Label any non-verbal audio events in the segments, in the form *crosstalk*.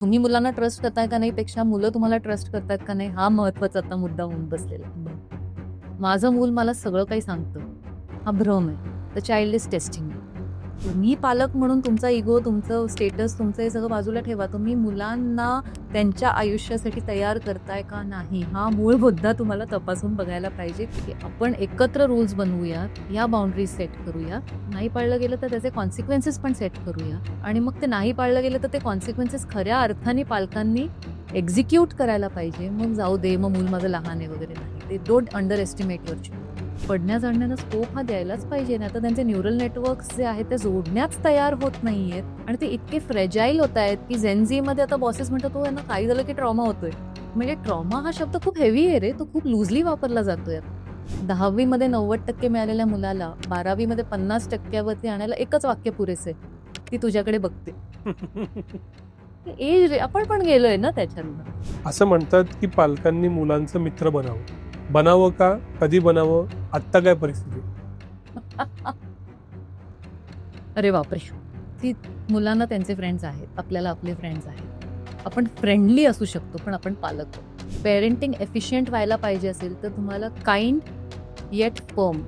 तुम्ही मुलांना ट्रस्ट करताय का नाही पेक्षा मुलं तुम्हाला ट्रस्ट करतायत का नाही हा महत्त्वाचा आता मुद्दा होऊन बसलेला आहे. माझं मूल मला सगळं काही सांगतं. हा भ्रम आहे. द चाइल्ड इज टेस्टिंग तुम्ही पालक म्हणून तुमचा इगो तुमचं स्टेटस तुमचं हे सगळं बाजूला ठेवा. तुम्ही मुलांना त्यांच्या आयुष्यासाठी तयार करताय का नाही हा मूळ मुद्दा तुम्हाला तपासून बघायला पाहिजे की आपण एकत्र रूल्स बनवूयात या बाउंड्रीज सेट करूया नाही पाळलं गेलं तर त्याचे कॉन्सिक्वेन्सेस पण सेट करूया आणि मग ते नाही पाळलं गेलं तर ते कॉन्सिक्वेन्सेस खऱ्या अर्थाने पालकांनी एक्झिक्यूट करायला पाहिजे मग जाऊ दे मग मूल माझं लहान आहे वगैरे नाही. ते डोंट अंडर एस्टिमेट युअर पडण्या चढण्याला स्कोप हा द्यायलाच पाहिजे. नाही तर त्यांचे न्यूरल नेटवर्क्स जे आहेत ते जोडण्याच तयार होत नाहीयेत. आणि ते इतके फ्रेजाईल होत आहेत की झेनझीमध्ये आता बॉसेस म्हणतात तो यांना काही झालं की ट्रॉमा होतोय. म्हणजे ट्रॉमा हा शब्द खूप हेवी आहे रे. तो खूप लुजली वापरला जातोय. दहावीमध्ये नव्वद टक्के मिळालेल्या मुलाला बारावीमध्ये पन्नास टक्क्यावरती आणायला एकच वाक्य पुरेसे ती तुझ्याकडे बघते. *laughs* एज आपण पण गेलोय ना त्याच्यातनं. असं म्हणतात की पालकांनी मुलांचं मित्र बनावं. बनावं का? कधी बनावं? आत्ता काय परिस्थिती *laughs* अरे बापरे. ती मुलांना त्यांचे फ्रेंड्स आहेत आपल्याला आपले फ्रेंड्स आहेत. आपण फ्रेंडली असू शकतो पण आपण पालक पेरेंटिंग एफिशियंट व्हायला पाहिजे असेल तर तुम्हाला काइंड येट फर्म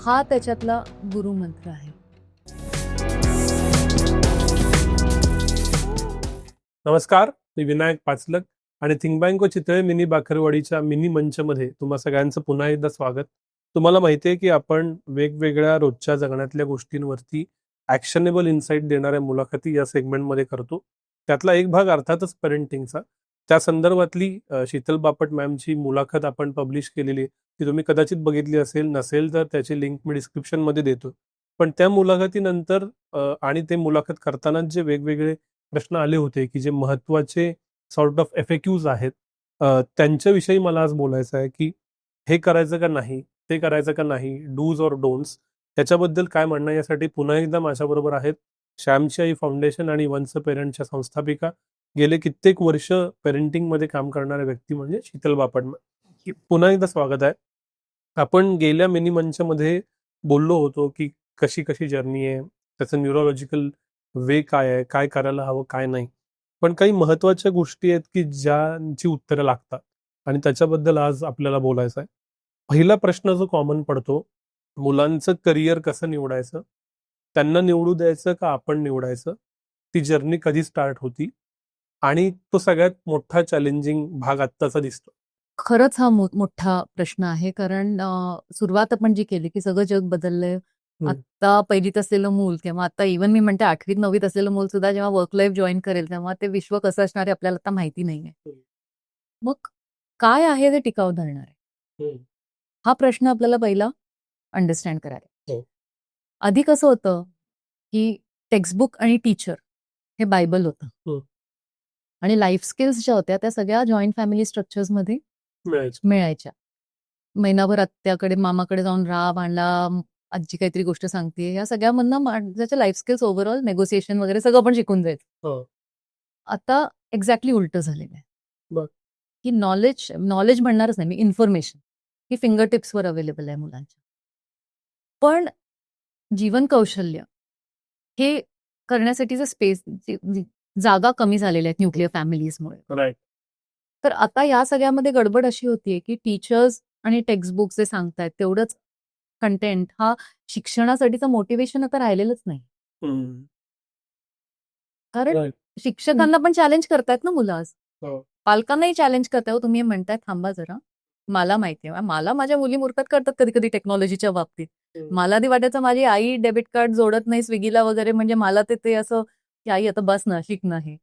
हा त्याच्यातला गुरुमंत्र आहे. नमस्कार मी विनायक पाचलक आणि थिंक बँक चितळे मिनी बाखरवाडीच्या मिनी मंचमध्ये तुम्हा सगळ्यांचं पुन्हा एकदा स्वागत. तुम्हाला माहिती आहे की आपण वेगवेगळ्या रोजच्या जगण्यातल्या गोष्टींवरती ॲक्शनेबल इन्साईट देणाऱ्या मुलाखती या सेगमेंटमध्ये करतो. त्यातला एक भाग अर्थातच पेरेंटिंगचा त्या संदर्भातली शीतल बापट मॅमची मुलाखत आपण पब्लिश केलेली ती तुम्ही कदाचित बघितली असेल नसेल तर त्याची लिंक मी डिस्क्रिप्शनमध्ये देतो. पण त्या मुलाखतीनंतर आणि ते मुलाखत करताना जे वेगवेगळे प्रश्न आले होते की जे महत्त्वाचे सॉर्ट ऑफ एफेक्यूज आहेत त्यांच्याविषयी मला आज बोलायचं आहे की हे करायचं का नाही ते करायचं का नाही डूज और डोंट्स त्याच्याबद्दल काय म्हणणं यासाठी पुन्हा एकदा माझ्याबरोबर आहेत श्यामची आई फाउंडेशन आणि वन्स पेरेंटच्या संस्थापिका. गेले कित्येक वर्ष पेरेंटिंगमध्ये काम करणाऱ्या व्यक्ती म्हणजे शीतल बापट. पुन्हा एकदा स्वागत आहे. आपण गेल्या मिनी मंचमध्ये बोललो होतो की कशी कशी जर्नी आहे त्याचं न्यूरोलॉजिकल वे काय आहे काय करायला हवं काय नाही. पण काही महत्त्वाच्या गोष्टी आहेत की ज्यांची उत्तरं लागतात. आणि त्याच्याबद्दल आज आपल्याला बोलायचं आहे. पहिला प्रश्न जो कॉमन पडतो मुलांचं करिअर कसं निवडायचं? त्यांना निवडू द्यायचं का आपण निवडायचं? ती जर्नी कधी स्टार्ट होती? आणि तो सगळ्यात मोठा चॅलेंजिंग भाग आत्ताचा दिसतो. खरंच हा मोठा प्रश्न आहे. कारण सुरुवात आपण जी केली की सगळं जग बदललंय. आता पहिलीत असलेलं मूल किंवा आता इव्हन मी म्हणते आठवीत नववीत असलेलं मूल सुद्धा जेव्हा वर्क लाईफ जॉईन करेल तेव्हा ते विश्व कसं असणार आहे आपल्याला आता माहिती नाहीये हम्म. मग काय आहे ते टिकाव धरणार आहे हम्म. हा प्रश्न आपल्याला पहिला अंडरस्टँड करायला हो. आधी कसं होतं की टेक्स्टबुक आणि टीचर हे बायबल होतं. आणि लाईफ स्किल्स ज्या होत्या त्या सगळ्या जॉईंट फॅमिली स्ट्रक्चर्समध्ये मिळायचं मिळायच्या महिनाभर आत्याकडे मामाकडे जाऊन राहा भांडला म- आजी काहीतरी गोष्ट सांगते. या सगळ्यामधनं माणसाच्या लाईफ स्किल्स ओव्हरऑल नेगोसिएशन वगैरे सगळं पण शिकून जायचं. हो. आता एक्झॅक्टली उलट झालेलं आहे. की नॉलेज नॉलेज म्हणणारच नाही मी इन्फॉर्मेशन ही फिंगर टिप्सवर अवेलेबल आहे मुलांच्या. पण जीवन कौशल्य हे करण्यासाठीचं स्पेस जागा कमी झालेल्या आहेत न्यूक्लिअर फॅमिलीजमुळे तर आता या सगळ्यामध्ये गडबड अशी होतीये की टीचर्स आणि टेक्स्टबुक जे सांगतायत तेवढंच कंटेंट हा शिक्षणासाठीचं मोटिवेशन आता राहिलेलंच नाही. कारण. शिक्षकांना पण चॅलेंज करतायत ना मुलं आज. हो. पालकांनाही चॅलेंज करताय हो तुम्ही म्हणताय थांबा जरा. मला माहिती आहे मला माझ्या मुली मूर्खत करतात कधी कधी टेक्नॉलॉजीच्या बाबतीत. मला आधी वाटायचं माझी आई डेबिट कार्ड जोडत नाही स्विगीला वगैरे म्हणजे मला ते ते असं की आई आता बस ना शिक ना हे.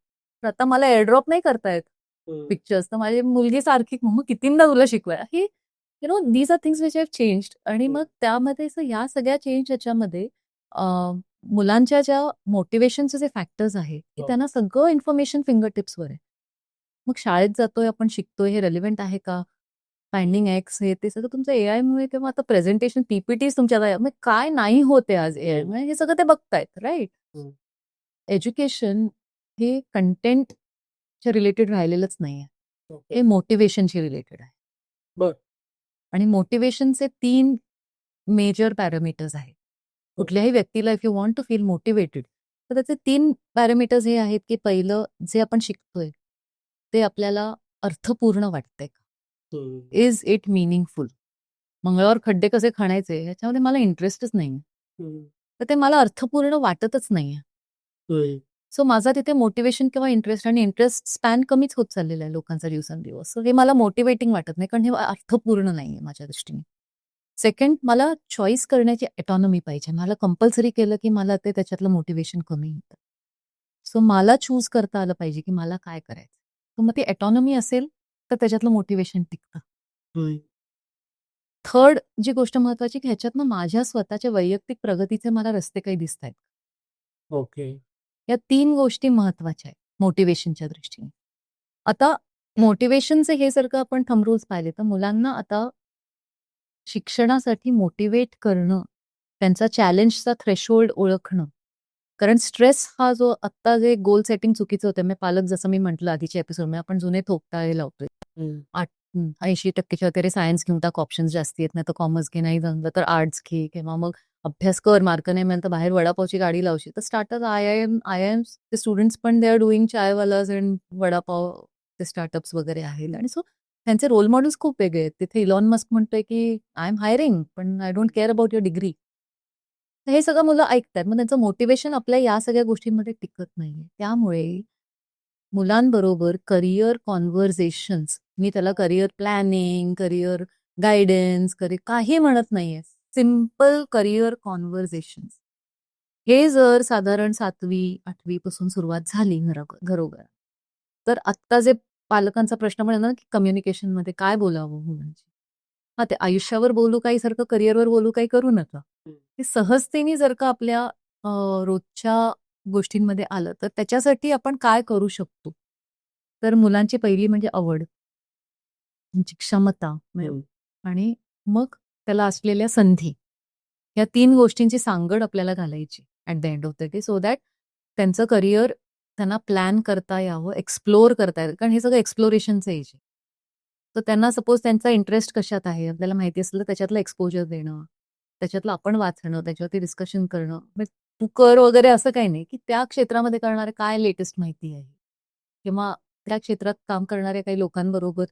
तर आता मला एअरड्रॉप नाही करतायत पिक्चर्स तर माझी मुलगी सारखी मग कितींदा तुला शिकवाय? ही you know these are things which have changed आणि मग त्यामध्ये असं या सगळ्या चेंज याच्यामध्ये अं, मुलांच्या ज्या मोटिवेशनचे जे फॅक्टर्स आहे की हो. त्यांना सगळं इन्फॉर्मेशन फिंगर टिप्सवर आहे मग शाळेत जातोय आपण शिकतोय हे रेलिव्हेंट आहे का फाइंडिंग एक्स हे ते सगळं तुमचं एआय मुळे किंवा आता प्रेझेंटेशन पीपीटी तुमच्या काय- मग काय नाही होते आज एआय हम्म. म्हणजे हे सगळं ते बघतायत राईट. एज्युकेशन हे कंटेंटच्या रिलेटेड राहिलेलंच नाहीये Okay. हे मोटिवेशनशी रिलेटेड आहे बर. आणि मोटिवेशनचे तीन मेजर पॅरामीटर्स आहेत कुठल्याही व्यक्तीला if you want to feel motivated तर त्याचे तीन पॅरामीटर्स हे आहेत की पहिलं जे आपण शिकतोय ते आपल्याला अर्थपूर्ण वाटतंय का. इज इट मिनिंगफुल मंगळावर खड्डे कसे खणायचे ह्याच्यामध्ये मला इंटरेस्टच नाही. तर ते मला अर्थपूर्ण वाटतच नाहीये होय. सो माझा तिथे मोटिवेशन किंवा इंटरेस्ट आणि इंटरेस्ट स्पॅन कमीच होत चाललेला आहे लोकांचा दिवसेंदिवस. सो हे मला मोटिवेटिंग वाटत नाही कारण हे अर्थपूर्ण नाहीये माझ्या दृष्टीने. सेकंड मला चॉईस करण्याची ऑटॉनॉमी पाहिजे. मला कंपल्सरी केलं की मला ते त्याच्यातलं मोटिवेशन कमी होतं. सो मला चूज करता आलं पाहिजे की मला काय करायचं. तर मग ती ऑटॉनॉमी असेल तर त्याच्यातलं मोटिवेशन टिकतं. थर्ड जी गोष्ट महत्वाची की ह्याच्यातनं माझ्या स्वतःच्या वैयक्तिक प्रगतीचे मला रस्ते काही दिसत आहेत ओके. या तीन गोष्टी महत्त्वाच्या आहेत मोटिवेशनच्या दृष्टीने आता मोटिवेशनचे हे जर का आपण थंब रूल्स पाहिले तर मुलांना आता शिक्षणासाठी मोटिवेट करणं त्यांचा चॅलेंजचा थ्रेशोल्ड ओळखणं कारण स्ट्रेस हा जो आत्ता जे गोल सेटिंग चुकीचं होतं मी पालक जसं मी म्हटलं आधीच्या एपिसोड आपण जुने थोपटाळे लावतोय हम्म. ऐंशी टक्केच्या वगैरे सायन्स घेऊन टाक ऑप्शन्स जास्ती आहेत नाही तर कॉमर्स घे नाही जमलं तर आर्ट्स घे किंवा मग अभ्यास कर मार्क नाही मिळालं तर बाहेर वडापावची गाडी लावशी तर startup I I M I I M ते स्टुडंट्स पण they are doing चायवालाज and vada pav ते स्टार्टअप्स वगैरे आहेत. आणि सो त्यांचे रोल मॉडेल्स खूप वेगळे आहेत. तिथे इलॉन मस्क म्हणतोय की आय एम हायरिंग पण I don't care about your degree तर हे सगळं मुलं ऐकतात. मग त्यांचं मोटिवेशन आपल्या या सगळ्या गोष्टींमध्ये टिकत नाहीये. त्यामुळे मुलांबरोबर करिअर कॉन्व्हर्सेशन्स मी त्याला career planning career guidance career काही म्हणत नाहीये. Simple career conversations. हे जर साधारण सातवी आठवी पासून सुरुवात झाली घरा घरोघर तर आत्ता जे पालकांचा प्रश्न आहे ना की कम्युनिकेशनमध्ये काय बोलावं मुलांची हा ते आयुष्यावर बोलू काही सारखं करिअरवर बोलू काही करू नका. हे. सहजतेने जर का आपल्या रोजच्या गोष्टींमध्ये आलं तर त्याच्यासाठी आपण काय करू शकतो? तर मुलांची पहिली म्हणजे आवड त्यांची क्षमता म्हणजे. आणि मग त्याला असलेल्या संधी. या तीन गोष्टींची सांगड आपल्याला घालायची at the end of the day so that त्यांचं करिअर त्यांना प्लॅन करता यावं एक्सप्लोअर करता यावं कारण हे सगळं एक्सप्लोरेशनचं एज आहे. तर त्यांना सपोज त्यांचा इंटरेस्ट कशात आहे? आपल्याला माहिती असलं तर त्याच्यातलं एक्सपोजर देणं त्याच्यातलं आपण वाचणं त्याच्यावरती डिस्कशन करणं. म्हणजे तू कर वगैरे असं काही नाही की त्या क्षेत्रामध्ये करणारे काय लेटेस्ट माहिती आहे? किंवा त्या क्षेत्रात काम करणाऱ्या काही लोकांबरोबर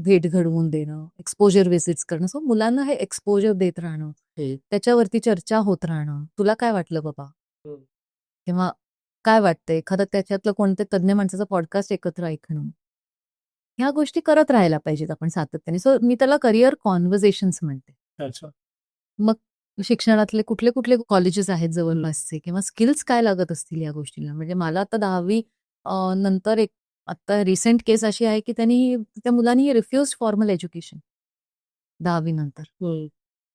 भेट घडवून देणं एक्सपोजर व्हिजिट्स करणं. सो मुलांना हे एक्सपोजर देत राहणं हे. त्याच्यावरती चर्चा होत राहणं. तुला काय वाटलं बाबा? हम्म. किंवा काय वाटतं? एखादं त्याच्यातलं कोणते तज्ज्ञ माणसाचं पॉडकास्ट एकत्र ऐकणं. ह्या गोष्टी करत राहायला पाहिजेत आपण सातत्याने. सो मी त्याला करिअर कॉन्व्हर्सेशन्स म्हणते. मग शिक्षणातले कुठले कुठले कॉलेजेस आहेत जवळपासचे? किंवा स्किल्स काय लागत असतील या गोष्टीला? म्हणजे मला आता दहावी नंतर एक आता रिसेंट केस अशी आहे की त्यांनी त्या मुलांनी रिफ्युज फॉर्मल एज्युकेशन दहावी नंतर.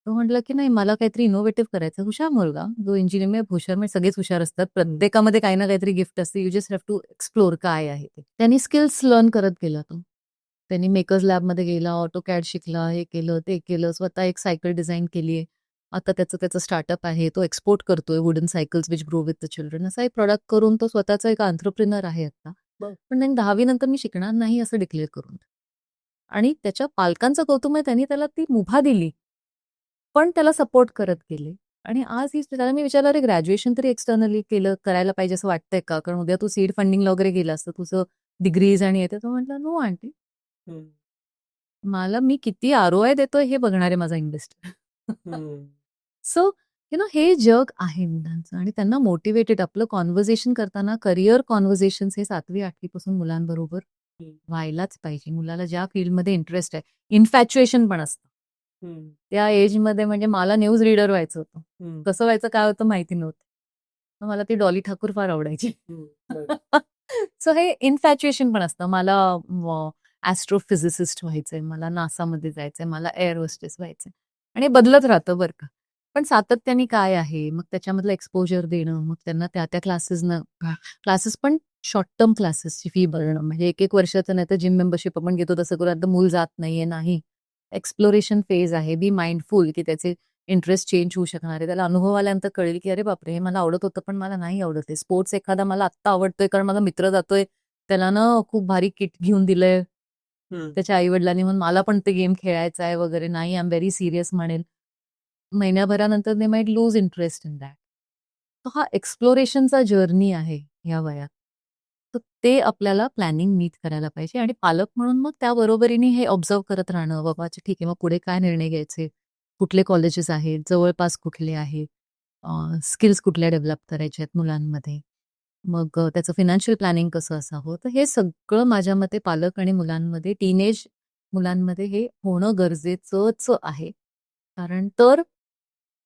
तो म्हटलं की नाही मला काहीतरी इनोव्हेटिव्ह करायचं हुशार मुलगा. जो इंजिनिअर हुशार म्हणजे सगळेच हुशार असतात. प्रत्येकामध्ये काही ना काहीतरी गिफ्ट असते. You just have to explore काय आहे ते. त्यांनी स्किल्स लर्न करत गेला तो. त्यांनी मेकर्स लॅबमध्ये गेला ऑटो कॅड शिकला हे केलं ते केलं. स्वतः एक सायकल डिझाईन केली आहे. आता त्याचं त्याचं स्टार्टअप आहे. तो एक्सपोर्ट करतोय. Wooden cycles which grow with the children असा एक प्रोडक्ट करून तो स्वतःचा एक आंतरप्रिनर आहे आता. पण त्यांनी दहावी नंतर मी शिकणार नाही असं डिक्लेअर करून. आणि त्याच्या पालकांचं कौतुक आहे त्यांनी त्याला ती मुभा दिली. पण त्याला सपोर्ट करत गेले. आणि आज ही त्याला मी विचारलं अरे ग्रॅज्युएशन तरी एक्सटर्नली केलं करायला पाहिजे असं वाटतंय का? कारण उद्या तू सीड फंडिंगला वगैरे गेला असतं तुझं डिग्रीज आणि येते तो. म्हटलं नो आंटी. मला मी किती आरोआय देतोय हे बघणार आहे माझा इन्व्हेस्टर. सो *laughs* यु नो हे जग आहे मुलांचं आणि त्यांना मोटिवेटेड आपलं कॉन्व्हर्सेशन करताना करिअर कॉन्व्हर्सेशन हे सातवी आठवी पासून मुलांबरोबर. व्हायलाच पाहिजे. मुलाला ज्या फील्डमध्ये इंटरेस्ट आहे इन्फॅच्युएशन पण असतं. त्या एजमध्ये म्हणजे मला न्यूज रीडर व्हायचं होतं. कसं व्हायचं काय होतं माहिती नव्हतं. मला ती डॉली ठाकूर फार आवडायची. सो *laughs* हे इन्फॅच्युएशन पण असतं. मला ॲस्ट्रोफिजिसिस्ट व्हायचंय मला नासामध्ये जायचंय मला एअर होस्टेस व्हायचंय. आणि बदलत राहतं बरं का. पण सातत्याने काय आहे? मग त्याच्यामधलं एक्सपोजर देणं मग त्यांना त्या त्या क्लासेसनं क्लासेस पण शॉर्ट टर्म क्लासेसची फी भरणं. म्हणजे एक एक वर्षाचं नाही तर जिम मेंबरशिप आपण घेतो तसं करून आता मूल जात नाहीये नाही. एक्सप्लोरेशन फेज आहे. बी माइंडफुल की त्याचे इंटरेस्ट चेंज होऊ शकणार आहे. त्याला अनुभव आल्यानंतर कळेल की अरे बापरे हे मला आवडत होतं पण मला नाही आवडत आहे. स्पोर्ट्स एखादा मला आत्ता आवडतोय कारण माझा मित्र जातोय. त्याला ना खूप भारी किट घेऊन दिलंय. त्याच्या आई वडिलांनी म्हणून मला पण ते गेम खेळायचा आहे वगैरे. नाही आय एम व्हेरी सिरियस म्हणेल. महिन्याभरानंतर they might lose interest in that तो हा एक्सप्लोरेशनचा जर्नी आहे या वयात. तर ते आपल्याला प्लॅनिंग नीट करायला पाहिजे आणि पालक म्हणून मग त्या बरोबरीने हे ऑब्झर्व करत राहणं बाबा ठीक आहे मग पुढे काय निर्णय घ्यायचे? कुठले कॉलेजेस आहेत? जवळपास कुठले आहेत? स्किल्स कुठल्या डेव्हलप करायच्या आहेत मुलांमध्ये? मग त्याचं फिनान्शियल प्लॅनिंग कसं असावं? तर हे सगळं माझ्या मते पालक आणि मुलांमध्ये टीनेज मुलांमध्ये हे होणं गरजेचंच आहे. कारण तर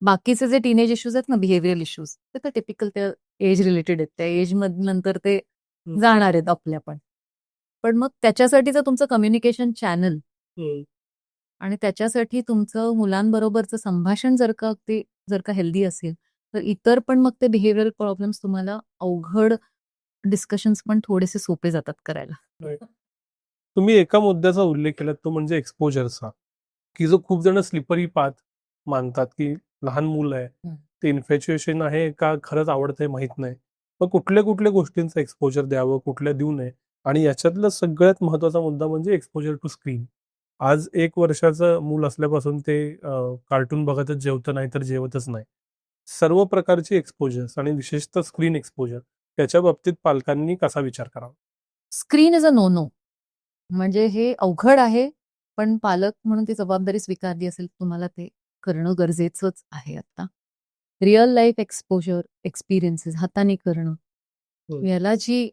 बाकीचे जे टीनेज इश्यूज आहेत ना बिहेवियरल इश्यूज ते तर टिपिकल त्या एज रिलेटेड आहेत. त्या एज नंतर ते. जाणार आहेत आपल्या पण. पण मग त्याच्यासाठीचं तुमचं कम्युनिकेशन चॅनल. आणि त्याच्यासाठी तुमचं मुलांबरोबरचं संभाषण जर का ते जर का हेल्दी असेल तर इतर पण मग ते बिहेवियरल प्रॉब्लेम्स तुम्हाला अवघड डिस्कशन्स पण थोडेसे सोपे जातात करायला. तुम्ही एका मुद्द्याचा उल्लेख केला तो म्हणजे एक्सपोजरचा की जो खूप जण स्लिपरी पाथ मानतात की लहान मुलं आहे. ते इन्फॅच्युएशन आहे का खरंच आवडतंय माहीत नाही. मग कुठल्या कुठल्या गोष्टींचं एक्सपोजर द्यावं कुठल्या देऊ नये? आणि याच्यातला सगळ्यात महत्त्वाचा मुद्दा म्हणजे एक्सपोजर टू स्क्रीन आज एक वर्षाचं मूल असल्यापासून ते कार्टून बघतच जेवतं नाही तर जेवतच नाही. सर्व प्रकारचे एक्सपोजर्स आणि विशेषतः स्क्रीन एक्सपोजर त्याच्या बाबतीत पालकांनी कसा विचार करावा? Screen is a no no म्हणजे हे अवघड आहे पण पालक म्हणून ती जबाबदारी स्वीकारली असेल तुम्हाला ते. करणं गरजेचंच आहे आता. रिअल लाईफ एक्सपोजर एक्सपिरियन्सेस हाताने करणं. हम्म. याला जी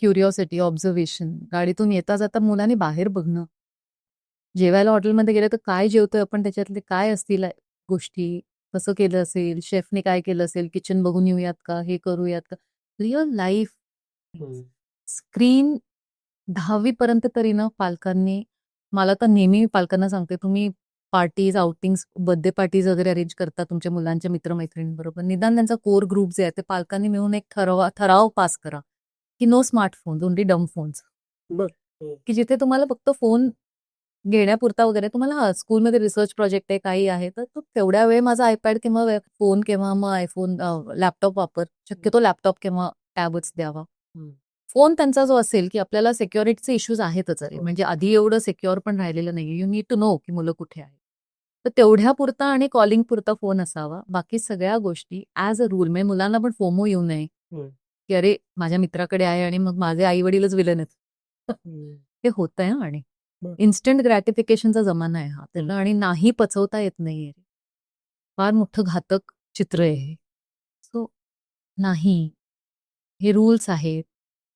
क्युरिओसिटी ऑब्झर्वेशन गाडीतून येता जाता मुलांनी बाहेर बघणं. जेवायला हॉटेलमध्ये गेलं तर काय जेवतोय आपण? त्याच्यातले काय असतील गोष्टी? कसं केलं असेल? शेफने काय केलं असेल? किचन बघून येऊयात का? हे करूयात का? रिअल लाईफ स्क्रीन दहावी पर्यंत तरी ना पालकांनी मला तर नेहमी पालकांना सांगते तुम्ही पार्टीज आउटिंग्स बर्थडे पार्टीज वगैरे अरेंज करता तुमच्या मुलांच्या मित्रमैत्रिणींबरोबर. निदान त्यांचा कोर ग्रुप जे आहे ते पालकांनी मिळून एक ठरवा ठराव पास करा की no smartphone only dumb phones. की जिथे तुम्हाला फक्त फोन घेण्यापुरता वगैरे तुम्हाला हा स्कूलमध्ये रिसर्च प्रोजेक्ट आहे काही आहे तर तो तेवढ्या वेळ माझा आयपॅड किंवा फोन किंवा मग आयफोन लॅपटॉप वापर. शक्यतो लॅपटॉप किंवा टॅबच द्यावा. फोन त्यांचा जो असेल की आपल्याला सिक्युरिटीचे इश्यूज आहेतच अरे. हो. म्हणजे आधी एवढं सिक्युअर पण राहिलेलं नाही यू नीड टू नो की मुलं कुठे आहेत. तर तेवढ्या पुरता आणि कॉलिंग पुरता फोन असावा. बाकी सगळ्या गोष्टी ॲज अ रूल म्हणजे मुलांना पण फोमो येऊ नये. की अरे माझ्या मित्राकडे आहे आणि मग माझे आई वडीलच विलन आहेत हे होत आहे आणि. इन्स्टंट ग्रॅटिफिकेशनचा जमाना आहे हा. त्याला आणि नाही पचवता येत नाहीये. फार मोठं घातक चित्र आहे हे. सो नाही. हे रूल्स आहेत.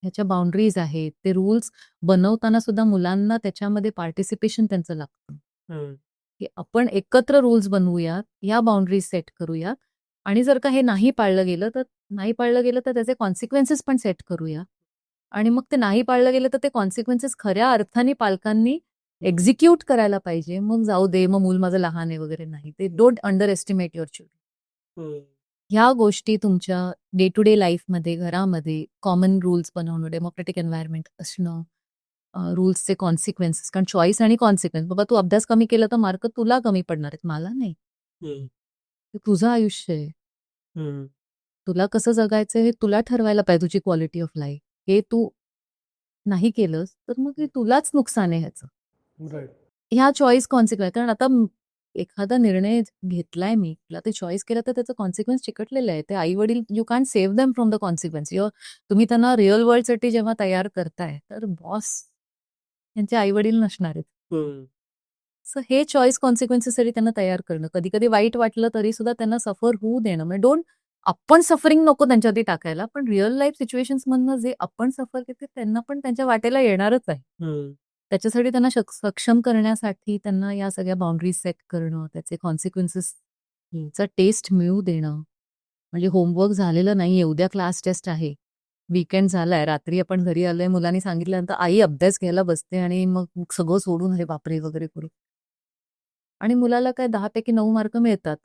ह्याच्या बाउंड्रीज आहेत. ते रूल्स बनवताना सुद्धा मुलांना त्याच्यामध्ये पार्टिसिपेशन त्यांचं लागतं. की आपण एकत्र रूल्स बनवूयात या बाउंड्रीज सेट करूयात आणि जर का हे नाही पाळलं गेलं तर नाही पाळलं गेलं तर त्याचे कॉन्सिक्वेन्सेस पण सेट करूया. आणि मग ते नाही पाळलं गेलं तर ते कॉन्सिक्वेन्सेस खऱ्या अर्थाने पालकांनी एक्झिक्यूट करायला पाहिजे. मग जाऊ दे मग मूल माझं लहान आहे वगैरे नाही. ते don't underestimate your children ह्या गोष्टी तुमच्या डे टू डे लाईफमध्ये घरामध्ये कॉमन रूल्स बनवणं डेमोक्रेटिक एन्व्हायरमेंट असणं रूल्सचे कॉन्सिक्वेन्सेस कारण चॉईस आणि कॉन्सिक्वेन्स बाबा तू अभ्यास कमी केला तर मार्क तुला कमी पडणार आहेत मला नाही. ते तुझं आयुष्य आहे. तुला कसं जगायचं हे तुला ठरवायला पाहिजे तुझी क्वालिटी ऑफ लाईफ हे तू नाही केलंस तर मग हे तुलाच नुकसान आहे ह्याचं. ह्या चॉईस कॉन्सिक्वेन्स कारण आता एखादा निर्णय घेतलाय मी तुला ते चॉईस केलं तर त्याचं कॉन्सिक्वेन्स चिकटलेलं आहे. ते आई वडील you can save them from the consequence your तुम्ही त्यांना रिअल वर्ल्डसाठी जेव्हा तयार करताय तर बॉस त्यांचे आई वडील नसणार आहेत. सो हे चॉईस कॉन्सिक्वेन्सेससाठी त्यांना तयार करणं. कधी कधी वाईट वाटलं तरी सुद्धा त्यांना सफर होऊ देणं. म्हणजे डोंट आपण सफरिंग नको त्यांच्यावरती टाकायला पण रिअल लाईफ सिच्युएशन्स मधनं जे आपण सफर करते त्यांना पण त्यांच्या वाटेला येणारच आहे. त्याच्यासाठी त्यांना सक्षम करण्यासाठी त्यांना या सगळ्या बाउंड्रीज सेट करणं त्याचे कॉन्सिक्वेन्सेसचा टेस्ट मिळू देणं. म्हणजे होमवर्क झालेलं नाहीये. उद्या क्लास टेस्ट आहे. वीकेंड झालाय रात्री आपण घरी आलोय मुलांनी सांगितल्यानंतर आई अभ्यास घ्यायला बसते आणि मग सगळं सोडून अरे बापरे वगैरे करू आणि मुलाला काय दहा पैकी नऊ मार्क मिळतात.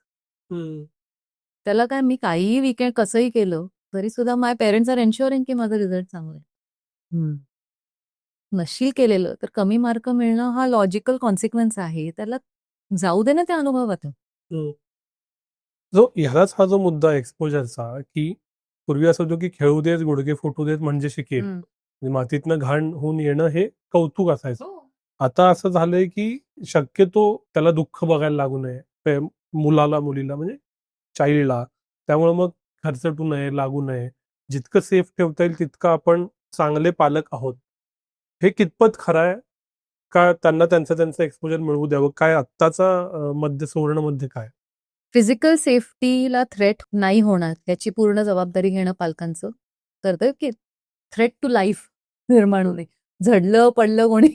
त्याला काय मी काहीही वीकेंड कसंही केलं तरी सुद्धा माय पेरेंट्स आर एन्श्युअरिंग की माझं रिझल्ट चांगला आहे. नशील केलेलं तर कमी मार्क मिळणं हा लॉजिकल कॉन्सिक्वेन्स आहे. त्याला जाऊ दे ना त्या अनुभवात जो ह्यालाच हा जो मुद्दा एक्सपोजरचा की पूर्वी असं होतं की खेळू देत गुडघे फुटू देत म्हणजे शिकेल. म्हणजे मातीतनं घाण होऊन येणं हे कौतुक असायचं. आता असं झालंय की शक्यतो त्याला दुःख बघायला लागू नये. मुलाला मुलीला म्हणजे चाइल्डला त्यामुळे मग खर्चटू नये लागू नये. जितकं सेफ ठेवता येईल तितकं आपण चांगले पालक आहोत. हे कितपत खरं आहे? का त्यांना त्यांचं त्यांचं एक्सपोजर मिळवू द्यावं? काय आत्ताचा मध्य सुवर्णमध्ये काय? फिजिकल सेफ्टीला थ्रेट नाही होणार याची पूर्ण जबाबदारी घेणं पालकांचं कर्तव्य की थ्रेट टू लाईफ निर्माण होणे. झडलं पडलं कोणी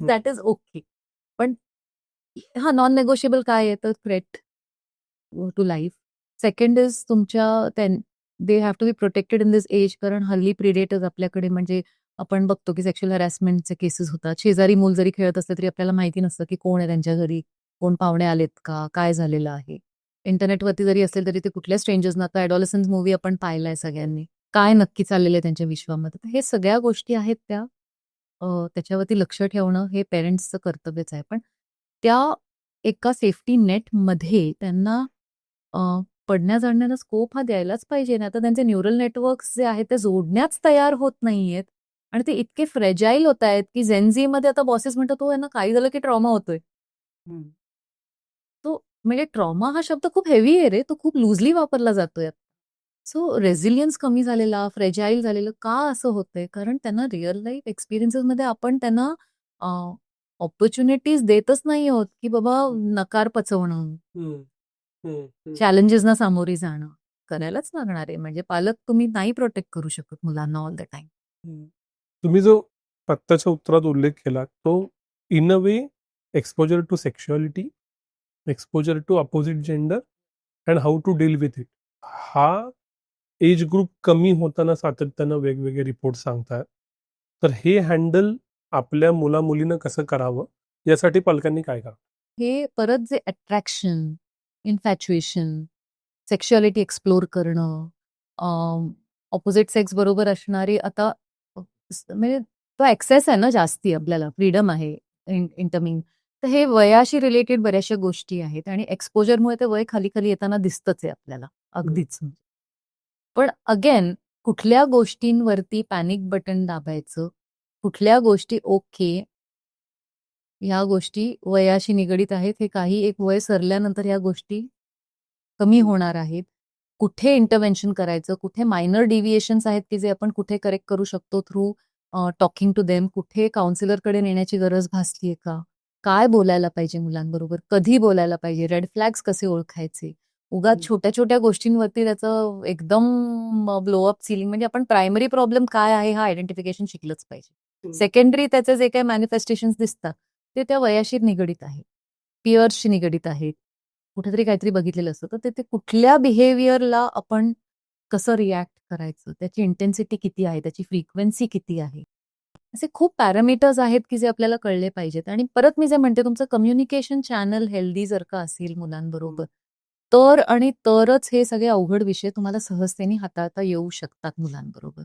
दॅट इज ओके पण हा नॉन नेगोशिएबल काय आहे? तर threat to life second is तुमच्या they have to be protected in this age कारण हल्ली प्रिडेटर्स आपल्याकडे म्हणजे आपण बघतो की सेक्शुअल हॅरॅसमेंटचे केसेस होतात. शेजारी मूल जरी खेळत असले तरी आपल्याला माहिती नसतं की कोण आहे त्यांच्या घरी कोण पाहुणे आलेत का काय झालेलं आहे. इंटरनेटवरती जरी असेल तरी ते कुठल्या स्ट्रेंजर्सना आता ॲडॉलसन्स मूवी आपण पाहिलाय सगळ्यांनी. काय नक्की चाललेलं आहे त्यांच्या विश्वामध्ये? तर हे सगळ्या गोष्टी आहेत त्या त्याच्यावरती लक्ष ठेवणं हे पेरेंट्सचं कर्तव्यच आहे. पण त्या एका सेफ्टी नेटमध्ये त्यांना पडण्या जाणण्याचा स्कोप हा द्यायलाच पाहिजे ना. तर त्यांचे न्यूरल नेटवर्क्स जे आहेत ते जोडण्याच तयार होत नाहीयेत. आणि ते इतके फ्रेजाईल होत आहेत की झेन्झीमध्ये आता बॉसेस म्हणतात तो यांना काही झालं की ट्रॉमा होतोय. म्हणजे ट्रॉमा हा शब्द खूप हेवी आहे रे. तो खूप लुजली वापरला जातोय. सो रेझिलियन्स कमी झालेला फ्रेजाईल झालेलं का असं होतंय? कारण त्यांना रिअल लाईफ एक्सपिरियन्सेसमध्ये आपण त्यांना ऑपॉर्च्युनिटीज देतच नाही आहोत की बाबा नकार पचवणं. चॅलेंजेसना सामोरी जाणं. करायलाच लागणार आहे. म्हणजे पालक तुम्ही नाही प्रोटेक्ट करू शकत मुलांना ऑल द टाइम तुम्ही जो आत्ताच्या उत्तरात उल्लेख केला तो in a way exposure to sexuality exposure to opposite gender and how to deal with it हा एज ग्रुप कमी होताना सातत्यानं वेगवेगळे रिपोर्ट सांगतात. तर हे हँडल आपल्या मुला मुलीनं कसं करावं? यासाठी पालकांनी काय करावं? हे परत जे अट्रॅक्शन इन्फॅच्युएशन सेक्शुअलिटी एक्सप्लोर करणं ऑपोजिट सेक्स बरोबर असणारी आता म्हणजे तो ऍक्सेस आहे ना जास्ती आपल्याला. फ्रीडम आहे इंटरमिंग तर हे वयाशी रिलेटेड बऱ्याचशा गोष्टी आहेत आणि एक्सपोजरमुळे ते वय खाली खाली येताना दिसतच आहे आपल्याला अगदीच. पण अगेन कुठल्या गोष्टींवरती पॅनिक बटन दाबायचं कुठल्या गोष्टी ओके ह्या गोष्टी वयाशी निगडीत आहेत हे काही एक वय सरल्यानंतर ह्या गोष्टी कमी होणार आहेत. कुठे इंटरव्हेन्शन करायचं कुठे मायनर डिव्हिएशन्स आहेत की जे आपण कुठे करेक्ट करू शकतो थ्रू टॉकिंग टू देम कुठे काउन्सिलरकडे नेण्याची गरज भासतीये का? काय बोलायला पाहिजे मुलांबरोबर? कधी बोलायला पाहिजे? रेड फ्लॅग्स कसे ओळखायचे? उगाच हं. छोट्या छोट्या गोष्टींवरती त्याचं एकदम ब्लोअप सिलिंग म्हणजे आपण प्रायमरी प्रॉब्लेम काय आहे हा आयडेंटिफिकेशन शिकलंच पाहिजे. सेकंडरी त्याचे जे काही मॅनिफेस्टेशन दिसतात ते त्या वयाशी निगडीत आहेत. पियर्सशी निगडीत आहेत. कुठेतरी काहीतरी बघितलेलं असतं. तर ते ते कुठल्या बिहेवियरला आपण कसं रिॲक्ट करायचं? त्याची इंटेन्सिटी किती आहे? त्याची फ्रिक्वेन्सी किती आहे? असे खूप पॅरामीटर्स आहेत की जे आपल्याला कळले पाहिजेत. आणि परत मी जे म्हणते तुमचं कम्युनिकेशन चॅनल हेल्दी जर का असेल मुलांबरोबर तर आणि तरच हे सगळे अवघड विषय तुम्हाला सहजतेने हाताळता येऊ शकतात मुलांबरोबर.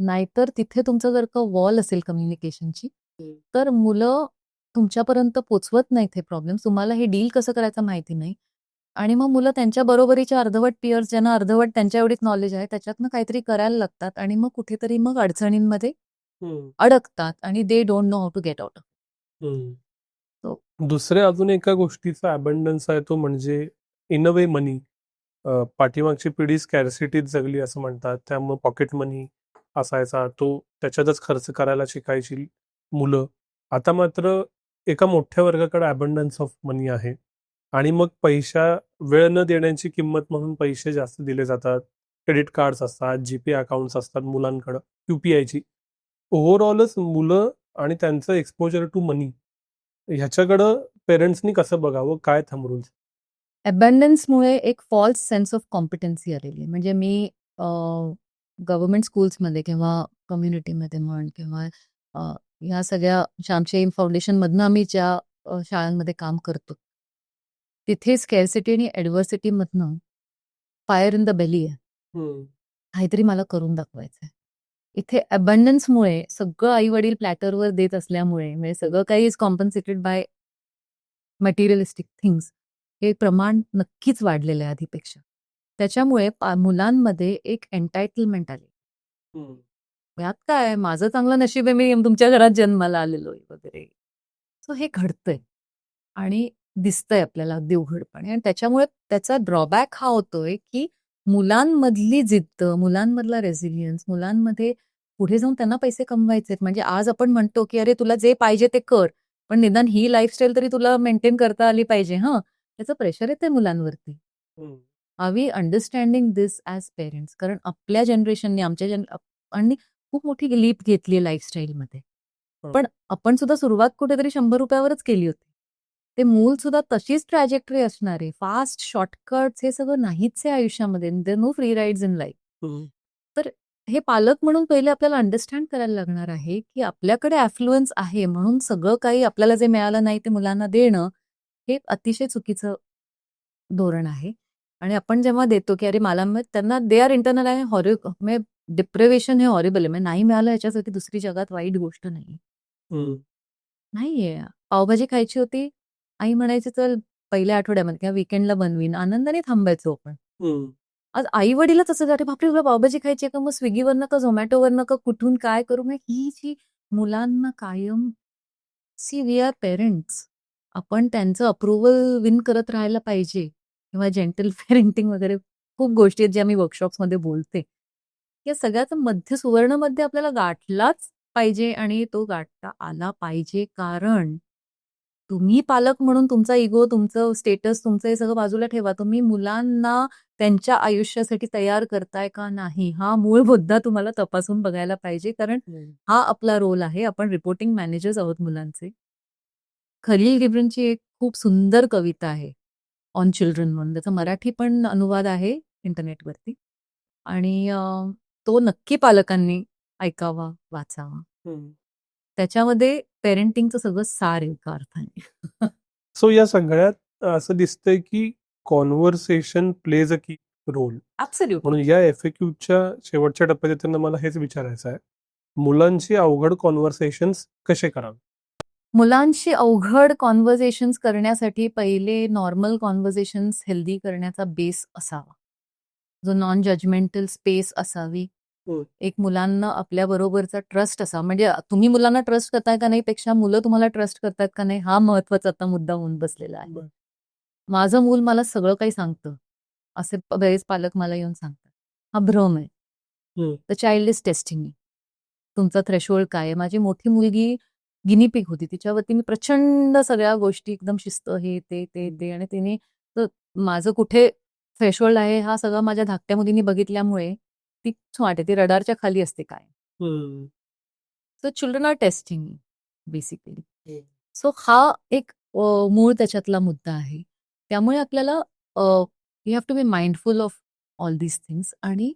नाहीतर तिथे तुमचं जर का वॉल असेल कम्युनिकेशनची हं. तर मुलं तुमच्यापर्यंत पोचवत नाहीत हे प्रॉब्लेम तुम्हाला हे डील कसं करायचं माहिती नाही. आणि मग मुलं त्यांच्या बरोबरीच्या अर्धवट पियर्स ज्यांना अर्धवट त्यांच्या एवढीच नॉलेज आहे त्याच्यातनं काहीतरी करायला लागतात. आणि मग कुठेतरी मग अडचणींमध्ये अडकतात आणि they don't know how to get out दुसऱ्या अजून एका गोष्टीचा अबंडन्स आहे तो म्हणजे इन अ वे मनी पाठीमागची पिढी स्कॅरसिटीत जगली असं म्हणतात. त्यामुळे पॉकेट मनी असायचा. तो त्याच्यातच खर्च करायला शिकायची मुलं. आता मात्र एका मोठ्या वर्गाकडे अबंडन्स ऑफ मनी आहे. आणि मग पैशा वेळ न देण्याची किंमत म्हणून पैसे जास्त दिले जातात. क्रेडिट कार्ड्स असतात जीपे अकाउंट्स असतात मुलांकडं युपीआयची ओव्हरऑलच मुलं आणि त्यांचं एक्सपोजर टू मनी ह्याच्याकडं पेरेंट्सनी कसं बघावं काय थंब रुल्स अबंडन्समुळे एक फॉल्स सेन्स ऑफ कॉम्पिटन्सी आलेली आहे. म्हणजे मी गव्हर्नमेंट स्कूल्समध्ये किंवा कम्युनिटीमध्ये म्हण किंवा ह्या सगळ्या श्यामशेम फाउंडेशनमधनं आम्ही ज्या शाळांमध्ये काम करतो तिथे स्कॅरसिटी आणि ॲडव्हर्सिटीमधनं फायर इन द बेली आहे. काहीतरी मला करून दाखवायचं आहे इथे अबंडन्समुळे सगळं आई वडील प्लॅटरवर देत असल्यामुळे म्हणजे सगळं काही is compensated by materialistic things हे प्रमाण नक्कीच वाढलेलं आहे आधीपेक्षा. त्याच्यामुळे मुलांमध्ये एक एन्टायटलमेंट आली. यात काय माझं चांगलं नशीब आहे मी तुमच्या घरात जन्माला आलेलो आहे वगैरे. सो हे घडतंय. आणि दिसतंय आपल्याला अगदी उघडपणे आणि त्याच्यामुळे त्याचा ड्रॉबॅक हा होतोय की मुलांमधली जिद्द, मुलांमधला रेझिलियन्स, मुलांमध्ये पुढे जाऊन त्यांना पैसे कमवायचेत. म्हणजे आज आपण म्हणतो, की "अरे तुला जे पाहिजे ते कर. पण निदान ही लाईफस्टाईल तरी तुला मेंटेन करता आली पाहिजे हं." त्याचं प्रेशर येतंय मुलांवरती. Are we understanding this as parents? कारण आपल्या जनरेशननी आमच्या जन आणि खूप मोठी लीप घेतली लाईफस्टाईलमध्ये. हं. पण आपण सुद्धा सुरुवात कुठेतरी ₹100 वरच केली होती. ते मूल सुद्धा तशीच ट्रॅजेक्टरी असणार. फास्ट शॉर्टकट्स हे सगळं नाहीच आहे आयुष्यामध्ये. No free rides in life. हं. पालक म्हणून पहिले आपल्याला अंडरस्टँड करायला लागणार आहे, की आपल्याकडे ॲफ्लुअन्स आहे म्हणून सगळं काही आपल्याला जे मिळालं नाही ते मुलांना देणं, हे अतिशय चुकीचं धोरण आहे. आणि आपण जेव्हा देतो, की अरे मला मग त्यांना दे आर इंटरनल आहे हॉरि डिप्रिव्हेशन हे हॉरिबल आहे. नाही मिळालं ह्याच्यासाठी दुसरी जगात वाईट गोष्ट नाहीये. हं. नाहीये. पावभाजी खायची होती. आई म्हणायची, "चल पहिल्या आठवड्यामध्ये किंवा वीकेंडला बनवीन." आनंदाने थांबायचो आपण. आज आई-वडीलच असं "अरे बापरे! तुला पावभाजी खायची आहे का? मग स्विगीवरनं का Zomatoवरनं का कुठून काय करू?" मग ही जी मुलांना कायम सी वी आर पेरेंट्स. आपण त्यांचं अप्रुव्हल विन करत राहायला पाहिजे किंवा जेंटल *laughs* पेरेंटिंग वगैरे खूप गोष्टी आहेत ज्या मी वर्कशॉप्समध्ये बोलते. या सगळ्याचं मध्य सुवर्णमध्ये आपल्याला गाठलाच पाहिजे आणि तो गाठता आला पाहिजे. कारण तुम्ही पालक म्हणून तुमचा इगो, तुमचं स्टेटस, तुमचं हे सगळं बाजूला ठेवा. तुम्ही मुलांना त्यांच्या आयुष्यासाठी तयार करताय का नाही? हा मूळ मुद्दा तुम्हाला तपासून बघायला पाहिजे. कारण हं. हा आपला रोल आहे. आपण रिपोर्टिंग मॅनेजर्स आहोत मुलांचे. खलील गिब्रनची एक खूप सुंदर कविता आहे ऑन चिल्ड्रन म्हणून. त्याचा मराठी पण अनुवाद आहे इंटरनेटवरती. आणि तो नक्की पालकांनी ऐकावा, वाचावा. त्याच्यामध्ये पेरेंटिंगचं सगळं सार आहे एका अर्थाने. सो या सगळ्यात असं दिसतंय, की कॉन्व्हर्सेशन प्लेज अ की रोल. म्हणून या एफ-ए-क्यूच्या शेवटच्या टप्प्यात येताना मला हेच विचारायचं आहे. मुलांशी अवघड कॉन्व्हर्सेशन्स कसे करावे? मुलांशी अवघड कॉन्व्हर्सेशन्स करण्यासाठी पहिले नॉर्मल कॉन्व्हर्सेशन्स हेल्दी करण्याचा बेस असावा. जो नॉन जजमेंटल स्पेस असावी. एक मुलांना आपल्याबरोबरचा ट्रस्ट असावा. म्हणजे तुम्ही मुलांना ट्रस्ट करताय का नाही पेक्षा मुलं तुम्हाला ट्रस्ट करतायत का नाही हा महत्त्वाचा आता मुद्दा होऊन बसलेला आहे. माझं मूल मला सगळं काही सांगतं. असे बरेच पालक मला येऊन सांगतात. हा भ्रम आहे. The child is testing me. तुमचा थ्रेशोल्ड काय आहे? माझी मोठी मुलगी गिनी पिग होती. तिच्यावरती मी प्रचंड सगळ्या गोष्टी एकदम शिस्त हे, ते, ते, ते आणि तिने तर माझं कुठे थ्रेशोल्ड आहे हा सगळा माझ्या धाकट्या मुलीने बघितल्यामुळे ती स्मार्ट आहे. ती रडारच्या खाली असते कायम. हं. So children are testing basically. So हा एक मूळ त्याच्यातला मुद्दा आहे. त्यामुळे आपल्याला you have to be mindful of all these things आणि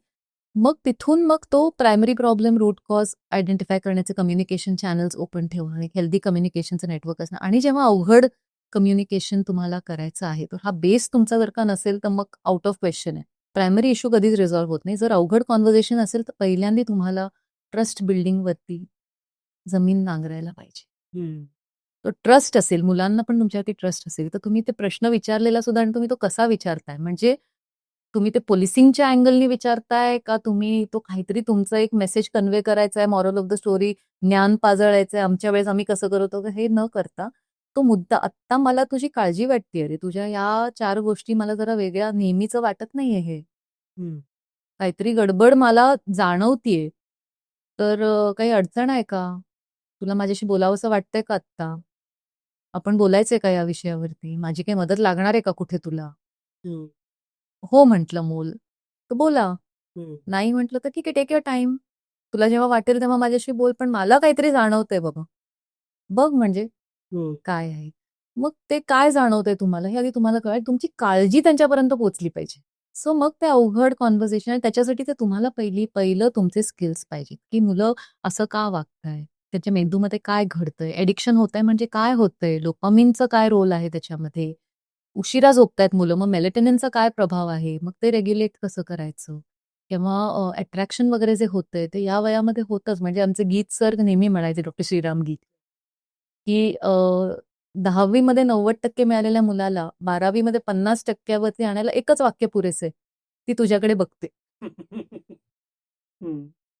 मग तिथून मग तो primary problem, root cause identify करण्याचे कम्युनिकेशन चॅनल्स ओपन ठेवणं, एक हेल्दी कम्युनिकेशनचं नेटवर्क असणं आणि जेव्हा अवघड कम्युनिकेशन तुम्हाला करायचं आहे, तर हा बेस तुमचा जर का नसेल, तर मग आउट ऑफ क्वेश्चन आहे. प्रायमरी इश्यू कधीच रिझॉल्व्ह होत नाही. जर अवघड कन्व्हर्सेशन असेल, तर पहिल्यांदा तुम्हाला ट्रस्ट बिल्डिंगवरती जमीन नांगरायला पाहिजे. तो ट्रस्ट असेल, मुलांना पण तुमच्यावरती ट्रस्ट असेल, तर तुम्ही ते प्रश्न विचारलेला सुद्धा आणि तुम्ही तो कसा विचारताय? म्हणजे तुम्ही ते पोलिसिंगच्या अँगलनी विचारताय का तुम्ही तो काहीतरी तुमचा एक मेसेज कन्वे करायचा आहे, मॉरल ऑफ द स्टोरी, ज्ञान पाजळायचं आहे, आमच्या वेळेस आम्ही कसं करत हे न करता तो मुद्दा आत्ता मला तुझी काळजी वाटतेय रे, तुझ्या या 4 गोष्टी मला जरा वेगळ्या नेहमीचं वाटत नाहीये हे. काहीतरी गडबड मला जाणवतीये. तर अ, काही अडचण आहे का? तुला माझ्याशी बोलावसं वाटतंय का आत्ता? आपण बोलायचंय का या विषयावरती? माझी काही मदत लागणार आहे का कुठे तुला? हं. हो म्हटलं मूल, तर बोला. नाही म्हटलं तर ठीक आहे, टेक युअर टाईम. तुला जेव्हा वाटेल तेव्हा माझ्याशी बोल, पण मला काहीतरी जाणवतंय बाबा. बघ म्हणजे हं. काय आहे? मग ते काय जाणवतंय तुम्हाला हे आधी तुम्हाला कळेल. तुमची काळजी त्यांच्यापर्यंत पोहोचली पाहिजे. सो मग ते अवघड कन्व्हर्सेशन आहे त्याच्यासाठी ते तुम्हाला पहिली पहिलं तुमचे स्किल्स पाहिजेत, की मुलं असं का वागताय? त्याच्या मेंदूमध्ये काय घडतंय? ॲडिक्शन होतंय म्हणजे काय होतंय? डोपामाइनचा काय रोल आहे त्याच्यामध्ये? उशिरा झोपतायत मुलं, मग मेलेटोनिनचा काय प्रभाव आहे? मग ते रेग्युलेट कसं करायचं? किंवा अ, अट्रॅक्शन वगैरे जे होतंय ते या वयामध्ये होतंच. म्हणजे आमचे गीत सर नेहमी म्हणायचे डॉ. श्रीराम गीत, की अ, 10वी मध्ये 90% मिळालेल्या मुलाला 12वी मध्ये 50% वरती आणायला एकच वाक्य पुरेसं. ती तुझ्याकडे बघते.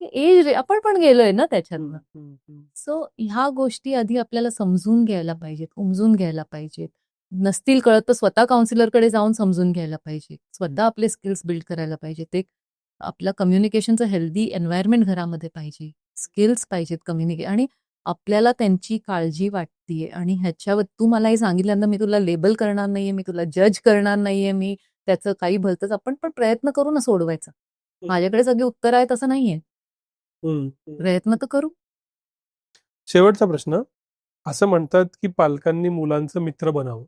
एज रे आपण पण गेलोय ना त्याच्यातनं. हं. सो ह्या गोष्टी आधी आपल्याला समजून घ्यायला पाहिजेत, उमजून घ्यायला पाहिजेत. नसतील कळत तर स्वतः काउन्सिलरकडे जाऊन समजून घ्यायला पाहिजे स्वतः आपले स्किल्स बिल्ड करायला पाहिजे ते आपल्या कम्युनिकेशनचं हेल्दी एन्व्हायरमेंट घरामध्ये पाहिजे स्किल्स पाहिजेत कम्युनिके आणि आपल्याला त्यांची काळजी वाटतीये. आणि ह्याच्यावर तू मला हे सांगितल्यानंतर मी तुला लेबल करणार नाहीये मी तुला जज करणार नाहीये मी त्याचं काही भलतंच आपण पण प्रयत्न करू ना सोडवायचा. माझ्याकडे सगळी उत्तर आहेत असं नाहीये. प्रयत्न तर करू. शेवटचा प्रश्न. असं म्हणतात की पालकांनी मुलांचं मित्र बनावं.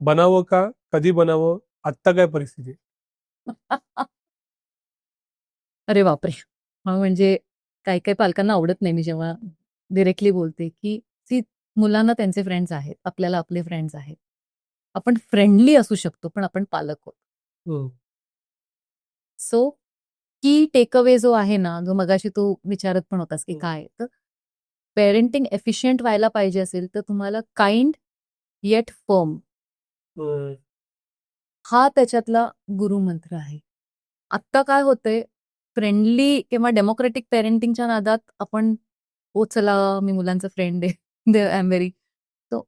बनावं का? कधी बनावं? आत्ता काय परिस्थिती? *laughs* अरे बापरे! हा म्हणजे काही काही पालकांना आवडत नाही मी जेव्हा डिरेक्टली बोलते की सी मुलांना त्यांचे फ्रेंड्स आहेत आपल्याला आपले फ्रेंड्स आहेत आपण फ्रेंडली असू शकतो पण आपण पालक आहोत हम्म. सो की टेक अवे जो आहे ना जो मगाशी तू विचारत पण होतास की हम्म. काय तर पेरेंटिंग एफिशियंट व्हायला पाहिजे असेल तर तुम्हाला काइंड येट फर्म. हा त्याच्यातला गुरुमंत्र आहे आत्ता काय होतंय फ्रेंडली किंवा डेमोक्रेटिक पेरेंटिंगच्या नादात आपण ओ चला मी मुलांचा फ्रेंड आहे. दे आय एम व्हेरी तो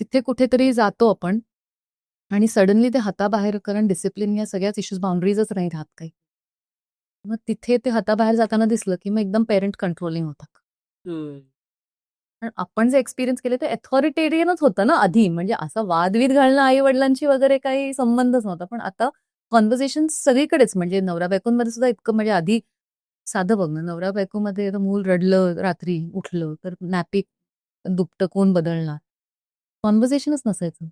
तिथे कुठेतरी जातो आपण आणि सडनली ते हाताबाहेर कारण डिसिप्लिन या सगळ्याच इश्यूज बाउंड्रीजच नाही राहत काही. मग तिथे ते हाताबाहेर जाताना दिसलं की मग एकदम पेरेंट कंट्रोलिंग होतात. पण आपण जे एक्सपिरियन्स केले ते अथॉरिटेरियनच होतं ना आधी. म्हणजे असं वादविद घालणं आई वडिलांची वगैरे काही संबंधच नव्हता. पण आता कॉन्व्हर्सेशन सगळीकडेच. म्हणजे नवरा बायकोंमध्ये सुद्धा इतकं म्हणजे आधी साधं बघ ना नवरा बायकोमध्ये आता मूल रडलं रात्री उठलं तर नॅपिक दुपटं कोण बदलणार? कॉन्व्हर्सेशनच नसायचं.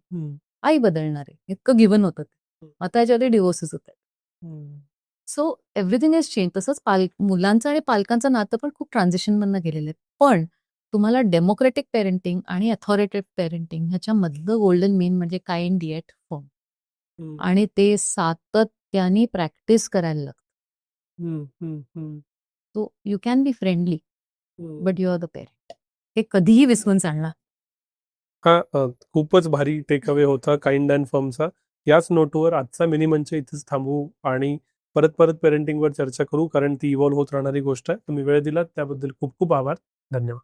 आई बदलणार. आहे इतकं गिवन होतं ते. आता याच्यामध्ये डिवोर्सेस होत आहेत. So everything is change. तसंच पाल मुलांचं आणि पालकांचं नातं पण खूप ट्रान्झिशन मधनं गेलेलं आहे. पण तुम्हाला डेमोक्रेटिक पेरेंटिंग आणि अथॉरिटेटिव्ह पेरेंटिंग ह्याच्यामधलं गोल्डन मीन म्हणजे काइंड येट फॉर्म. आणि ते सातत्याने प्रॅक्टिस करायला लागतं. हम्म. हम्म. हम्म. So you can be friendly hmm. But you are the parent हे कधीही विसरून चालणार हा अ, खूपच भारी टेक अवे होता काइंड अँड फर्मचा याच नोटवर आजचा मिनी मंच इथेच थांबवू आणि परत परत पेरेंटिंगवर चर्चा करू कारण ती इव्हॉल्व्ह होत राहणारी गोष्ट आहे तुम्ही वेळ दिलात त्याबद्दल खूप खूप आभार धन्यवाद